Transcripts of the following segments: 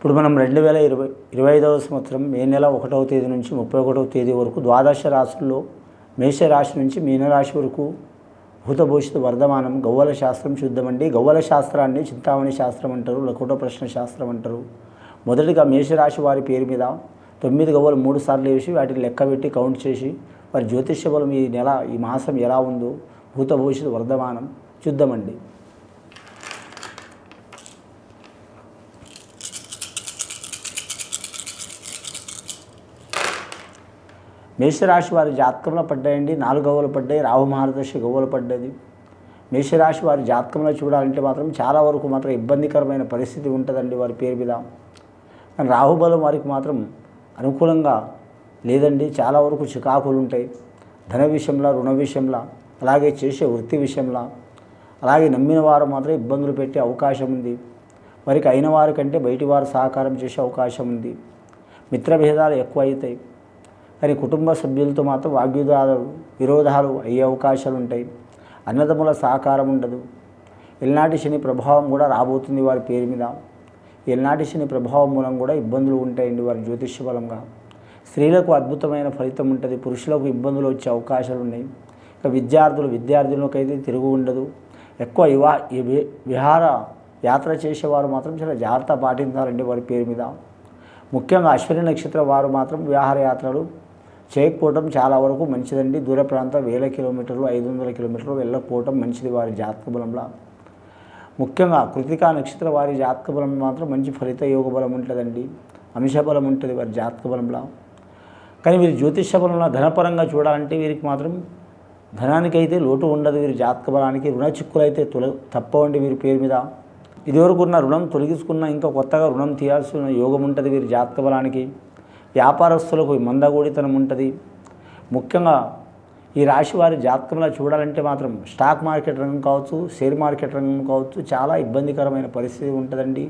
ఇప్పుడు మనం రెండు వేల ఇరవై ఇరవై ఐదవ సంవత్సరం మే నెల ఒకటవ తేదీ నుంచి ముప్పై ఒకటవ తేదీ వరకు ద్వాదశ రాశుల్లో మేషరాశి నుంచి మీనరాశి వరకు భూతభూషిత వర్ధమానం గవ్వల శాస్త్రం చూద్దామండి. గవ్వల శాస్త్రాన్ని చింతామణి శాస్త్రం అంటారు లకుట ప్రశ్న శాస్త్రం అంటారు. మొదటిగా మేషరాశి వారి పేరు మీద తొమ్మిది గవ్వలు మూడు సార్లు వేసి వాటిని లెక్క పెట్టి కౌంట్ చేసి వారి జ్యోతిష్య బలం ఈ నెల ఈ మాసం ఎలా ఉందో భూతభూషిత వర్ధమానం చూద్దామండి. మేషరాశి వారి జాతకంలో పడ్డాయండి. నాలుగు గవ్వలు పడ్డాయి. రాహు మహారదర్శి గవ్వలు పడ్డది. మేషరాశి వారి జాతకంలో చూడాలంటే మాత్రం చాలా వరకు మాత్రం ఇబ్బందికరమైన పరిస్థితి ఉంటుందండి వారి పేరు మీద. కానీ రాహుబలం వారికి మాత్రం అనుకూలంగా లేదండి. చాలా వరకు చికాకులు ఉంటాయి. ధన విషయంలో రుణ విషయంలో అలాగే చేసే వృత్తి విషయంలో అలాగే నమ్మిన వారు మాత్రం ఇబ్బందులు పెట్టే అవకాశం ఉంది. వారికి అయిన వారికంటే బయటి వారు సహకారం చేసే అవకాశం ఉంది. మిత్రభేదాలు ఎక్కువ అవుతాయి కానీ కుటుంబ సభ్యులతో మాత్రం వాగ్యుధాలు విరోధాలు అయ్యే అవకాశాలు ఉంటాయి. అన్నదమ్ముల సహకారం ఉండదు. ఎల్నాటి శని ప్రభావం కూడా రాబోతుంది వారి పేరు మీద. ఎల్నాటి శని ప్రభావం మూలం కూడా ఇబ్బందులు ఉంటాయండి వారి జ్యోతిష్య బలంగా. స్త్రీలకు అద్భుతమైన ఫలితం ఉంటుంది. పురుషులకు ఇబ్బందులు వచ్చే అవకాశాలు ఉన్నాయి. ఇక విద్యార్థులు విద్యార్థులకైతే తిరుగు ఉండదు. ఎక్కువ యువా విహార యాత్ర చేసేవారు మాత్రం చాలా జాగ్రత్త పాటించాలండి వారి పేరు మీద. ముఖ్యంగా అశ్విని నక్షత్రం వారు మాత్రం విహార యాత్రలు చేయకపోవడం చాలా వరకు మంచిదండి. దూర ప్రాంతం వేల కిలోమీటర్లు ఐదు వందల కిలోమీటర్లు వెళ్ళకపోవడం మంచిది వారి జాతక బలంలో. ముఖ్యంగా కృతికా నక్షత్ర వారి జాతక బలం మాత్రం మంచి ఫలిత యోగ బలం ఉంటుందండి. అంశ బలం ఉంటుంది వారి జాతక బలంలో. కానీ వీరి జ్యోతిష బలంలో ధనపరంగా చూడాలంటే వీరికి మాత్రం ధనానికైతే లోటు ఉండదు. వీరి జాతక బలానికి రుణ చిక్కులు అయితే తొల తప్పవండి వీరి పేరు మీద. ఇదివరకు ఉన్న రుణం తొలగించుకున్న ఇంకా కొత్తగా రుణం తీయాల్సిన యోగం ఉంటుంది వీరి జాతక బలానికి. వ్యాపారస్తులకు మందగూడితనం ఉంటుంది. ముఖ్యంగా ఈ రాశి వారి జాతకంలో చూడాలంటే మాత్రం స్టాక్ మార్కెట్ రంగం కావచ్చు షేర్ మార్కెట్ రంగం కావచ్చు చాలా ఇబ్బందికరమైన పరిస్థితి ఉంటుందండి.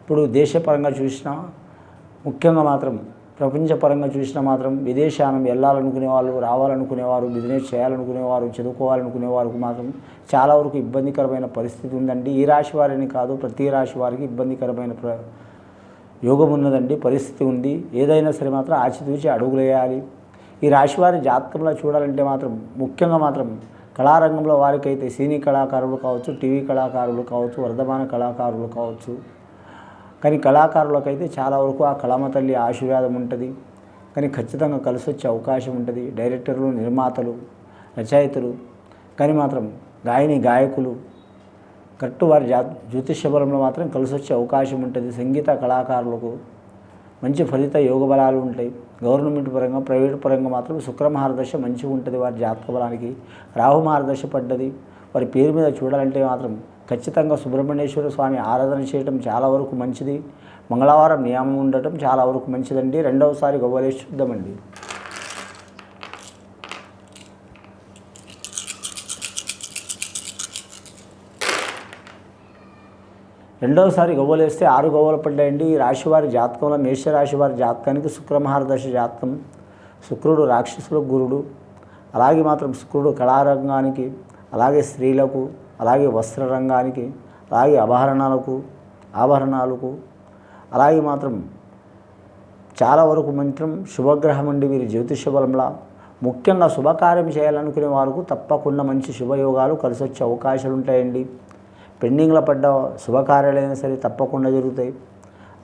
ఇప్పుడు దేశపరంగా చూసినా ముఖ్యంగా మాత్రం ప్రపంచపరంగా చూసినా మాత్రం విదేశానం వెళ్ళాలనుకునే వాళ్ళు రావాలనుకునేవారు బిజినెస్ చేయాలనుకునేవారు చదువుకోవాలనుకునేవారు మాత్రం చాలా వరకు ఇబ్బందికరమైన పరిస్థితి ఉందండి. ఈ రాశి వారిని కాదు ప్రతి రాశి వారికి ఇబ్బందికరమైన ప్ర యోగం ఉన్నదండి పరిస్థితి ఉంది. ఏదైనా సరే మాత్రం ఆచితూచి అడుగులేయాలి. ఈ రాశి వారి జాతకంలో చూడాలంటే మాత్రం ముఖ్యంగా మాత్రం కళారంగంలో వారికైతే సినీ కళాకారులు కావచ్చు టీవీ కళాకారులు కావచ్చు వర్ధమాన కళాకారులు కావచ్చు. కానీ కళాకారులకైతే చాలా వరకు ఆ కళామ తల్లి ఆశీర్వాదం ఉంటుంది. కానీ ఖచ్చితంగా కలిసి వచ్చే అవకాశం ఉంటుంది. డైరెక్టర్లు నిర్మాతలు రచయితలు కానీ మాత్రం గాయని గాయకులు కరెక్ట్ వారి జా జ్యోతిష్య బలంలో మాత్రం కలిసి వచ్చే అవకాశం ఉంటుంది. సంగీత కళాకారులకు మంచి ఫలిత యోగ బలాలు ఉంటాయి. గవర్నమెంట్ పరంగా ప్రైవేట్ పరంగా మాత్రం శుక్ర మహారదశ మంచిగా ఉంటుంది వారి జాతక బలానికి. రాహు మహారదశ పడ్డది. వారి పేరు మీద చూడాలంటే మాత్రం ఖచ్చితంగా సుబ్రహ్మణ్యేశ్వర స్వామి ఆరాధన చేయడం చాలా వరకు మంచిది. మంగళవారం నియమం ఉండటం చాలా వరకు మంచిదండి. రెండవసారి గవ్వలేసి చూద్దామండి. రెండవసారి గవ్వలేస్తే ఆరు గవ్వలు పడ్డాయండి. ఈ రాశివారి జాతకంలో మేషరాశి వారి జాతకానికి శుక్రమహారదశ జాతకం. శుక్రుడు రాక్షసుల గురుడు. అలాగే మాత్రం శుక్రుడు కళారంగానికి అలాగే స్త్రీలకు అలాగే వస్త్ర రంగానికి అలాగే ఆభరణాలకు ఆభరణాలకు అలాగే మాత్రం చాలా వరకు మంత్రం శుభగ్రహం అండి వీరి జ్యోతిష బలంలా. ముఖ్యంగా శుభకార్యం చేయాలనుకునే వారికి తప్పకుండా మంచి శుభయోగాలు కలిసి వచ్చే అవకాశాలు ఉంటాయండి పెండింగ్లో పడ్డ శుభకార్యాలైనా సరే తప్పకుండా జరుగుతాయి.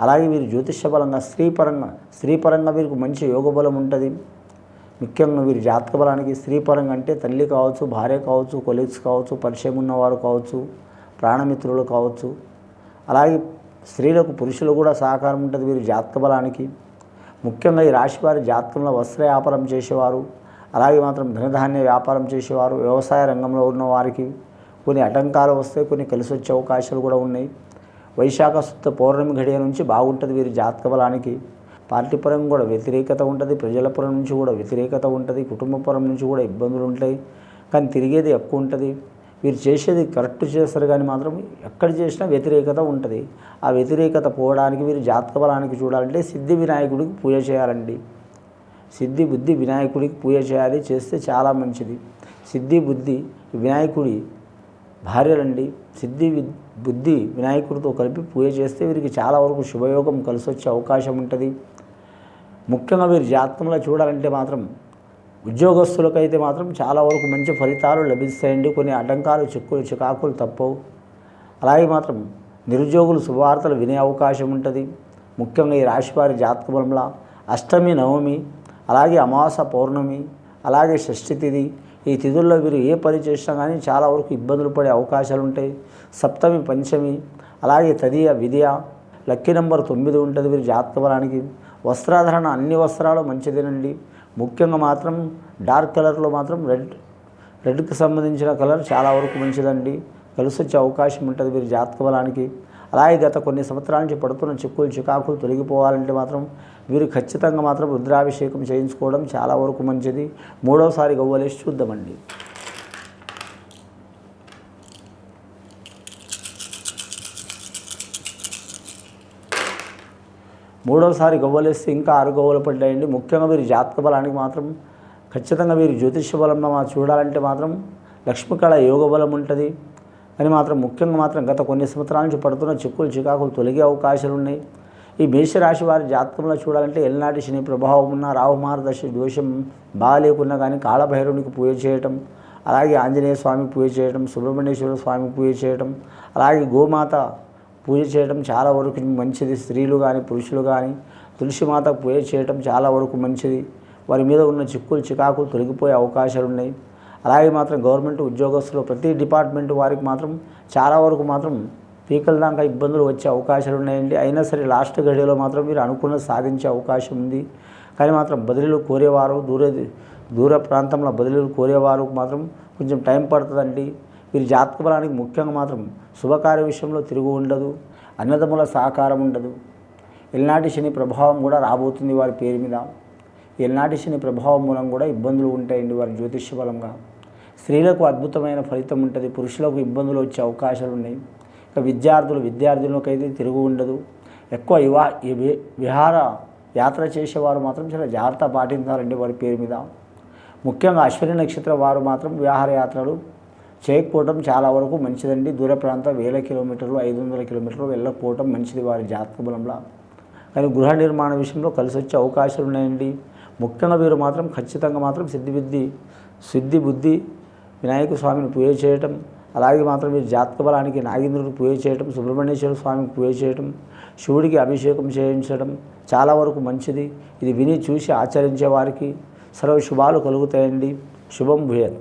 అలాగే వీరు జ్యోతిష బలంగా స్త్రీ పరంగా స్త్రీ పరంగా వీరికి మంచి యోగ బలం ఉంటుంది. ముఖ్యంగా వీరి జాతక బలానికి స్త్రీ పరంగా అంటే తల్లి కావచ్చు భార్య కావచ్చు కొలీగ్స్ కావచ్చు పరిచయం ఉన్నవారు కావచ్చు ప్రాణమిత్రులు కావచ్చు. అలాగే స్త్రీలకు పురుషులు కూడా సహకారం ఉంటుంది వీరి జాతక బలానికి. ముఖ్యంగా ఈ రాశి వారి జాతకంలో వస్త్ర వ్యాపారం చేసేవారు. అలాగే మాత్రం ధనధాన్య వ్యాపారం చేసేవారు వ్యవసాయ రంగంలో ఉన్న వారికి కొన్ని ఆటంకాలు వస్తాయి కొన్ని కలిసి వచ్చే అవకాశాలు కూడా ఉన్నాయి. వైశాఖ శుద్ధ పౌర్ణమి గడియ నుంచి బాగుంటుంది వీరి జాతక బలానికి. పార్టీ పరంగా కూడా వ్యతిరేకత ఉంటుంది ప్రజల పరం నుంచి కూడా వ్యతిరేకత ఉంటుంది కుటుంబ పరం నుంచి కూడా ఇబ్బందులు ఉంటాయి. కానీ తిరిగేది ఎక్కువ ఉంటుంది. వీరు చేసేది కరెక్ట్ చేస్తారు కానీ మాత్రం ఎక్కడ చేసినా వ్యతిరేకత ఉంటుంది. ఆ వ్యతిరేకత పోవడానికి వీరు జాతక బలానికి చూడాలంటే సిద్ధి వినాయకుడికి పూజ చేయాలండి. సిద్ధి బుద్ధి వినాయకుడికి పూజ చేయాలి చేస్తే చాలా మంచిది. సిద్ధి బుద్ధి వినాయకుడి భార్యలండి సిద్ధి వి- బుద్ధి వినాయకుడితో కలిపి పూజ చేస్తే వీరికి చాలా వరకు శుభయోగం కలిసి వచ్చే అవకాశం ఉంటుంది. ముఖ్యంగా వీరి జాతకంలో చూడాలంటే మాత్రం ఉద్యోగస్తులకైతే మాత్రం చాలా వరకు మంచి ఫలితాలు లభిస్తాయండి. కొన్ని అడ్డంకాలు చిక్కులు చికాకులు తప్పవు. అలాగే మాత్రం నిరుద్యోగులు శుభవార్తలు వినే అవకాశం ఉంటుంది. ముఖ్యంగా ఈ రాశివారి జాతకబలంలో అష్టమి నవమి అలాగే అమావాస పౌర్ణమి అలాగే షష్ఠి తిథి ఈ తిథుల్లో వీరు ఏ పని చేసినా కానీ చాలా వరకు ఇబ్బందులు పడే అవకాశాలు ఉంటాయి. సప్తమి పంచమి అలాగే తదియ విద్య లక్కీ నెంబర్ తొమ్మిది ఉంటుంది వీరు జాతక బలానికి వస్త్రాధారణ అన్ని వస్త్రాలు మంచిదేనండి. ముఖ్యంగా మాత్రం డార్క్ కలర్లో మాత్రం రెడ్ రెడ్కి సంబంధించిన కలర్ చాలా వరకు మంచిదండి. కలిసి వచ్చే అవకాశం ఉంటుంది వీరి జాతక బలానికి అలాగే గత కొన్ని సంవత్సరాల నుంచి పడుతున్న చిక్కులు చికాకులు తొలగిపోవాలంటే మాత్రం వీరు ఖచ్చితంగా మాత్రం రుద్రాభిషేకం చేయించుకోవడం చాలా వరకు మంచిది. మూడోసారి గవ్వలేసి చూద్దామండి. మూడోసారి గవ్వలేస్తే ఇంకా ఆరు గవ్వలు పడ్డాయండి. ముఖ్యంగా వీరి జాతక బలానికి మాత్రం ఖచ్చితంగా వీరు జ్యోతిష్య బలం మా చూడాలంటే మాత్రం లక్ష్మీకళ యోగ బలం ఉంటుంది. కానీ మాత్రం ముఖ్యంగా మాత్రం గత కొన్ని సంవత్సరాల నుంచి పడుతున్న చిక్కులు చికాకులు తొలగే అవకాశాలు ఉన్నాయి. ఈ మేషరాశి వారి జాతకంలో చూడాలంటే ఎల్నాటి శని ప్రభావం ఉన్న రాహుమారదశ దోషం బాగాలేకున్నా కానీ కాళభైరవునికి పూజ చేయటం అలాగే ఆంజనేయ స్వామి పూజ చేయటం సుబ్రహ్మణ్యేశ్వర స్వామి పూజ చేయటం అలాగే గోమాత పూజ చేయడం చాలా వరకు మంచిది. స్త్రీలు కానీ పురుషులు కానీ తులసి మాత పూజ చేయటం చాలా వరకు మంచిది. వారి మీద ఉన్న చిక్కులు చికాకులు తొలగిపోయే అవకాశాలు ఉన్నాయి. అలాగే మాత్రం గవర్నమెంట్ ఉద్యోగస్తులు ప్రతి డిపార్ట్మెంట్ వారికి మాత్రం చాలా వరకు మాత్రం పీకల దాకా ఇబ్బందులు వచ్చే అవకాశాలు ఉన్నాయండి. అయినా సరే లాస్ట్ గడియలో మాత్రం మీరు అనుకున్న సాధించే అవకాశం ఉంది. కానీ మాత్రం బదిలీలు కోరేవారు దూర దూర ప్రాంతంలో బదిలీలు కోరేవారు మాత్రం కొంచెం టైం పడుతుందండి. వీరి జాతక బలానికి ముఖ్యంగా మాత్రం శుభకార్య విషయంలో తిరుగు ఉండదు అన్నదమ్ముల సహకారం ఉండదు. ఎల్నాటి శని ప్రభావం కూడా రాబోతుంది వారి పేరు మీద. ఎల్నాటి శని ప్రభావం మూలం కూడా ఇబ్బందులు ఉంటాయండి వారి జ్యోతిష్య బలంగా. స్త్రీలకు అద్భుతమైన ఫలితం ఉంటుంది. పురుషులకు ఇబ్బందులు వచ్చే అవకాశాలు ఉన్నాయి. ఇక విద్యార్థులు విద్యార్థులకైతే తిరుగు ఉండదు. ఎక్కువ యువ విహార యాత్ర చేసేవారు మాత్రం చాలా జాగ్రత్త పాటించాలండి వారి పేరు మీద. ముఖ్యంగా అశ్విని నక్షత్రం వారు మాత్రం విహార యాత్రలు చేయకపోవడం చాలా వరకు మంచిదండి. దూర ప్రాంతం వేల కిలోమీటర్లు ఐదు వందల కిలోమీటర్లు వెళ్ళకపోవడం మంచిది వారి జాతక బలంలో. కానీ గృహ నిర్మాణ విషయంలో కలిసి వచ్చే అవకాశాలు ఉన్నాయండి. ముఖ్యంగా వీరు మాత్రం ఖచ్చితంగా మాత్రం సిద్ధి బుద్ధి సిద్ధి బుద్ధి వినాయక స్వామిని పూజ చేయటం అలాగే మాత్రం వీరి జాతక బలానికి నాగేంద్రుడికి పూజ చేయటం సుబ్రహ్మణ్యేశ్వర స్వామికి పూజ చేయటం శివుడికి అభిషేకం చేయించడం చాలా వరకు మంచిది. ఇది విని చూసి ఆచరించే వారికి సర్వ శుభాలు కలుగుతాయండి. శుభం భూయత్.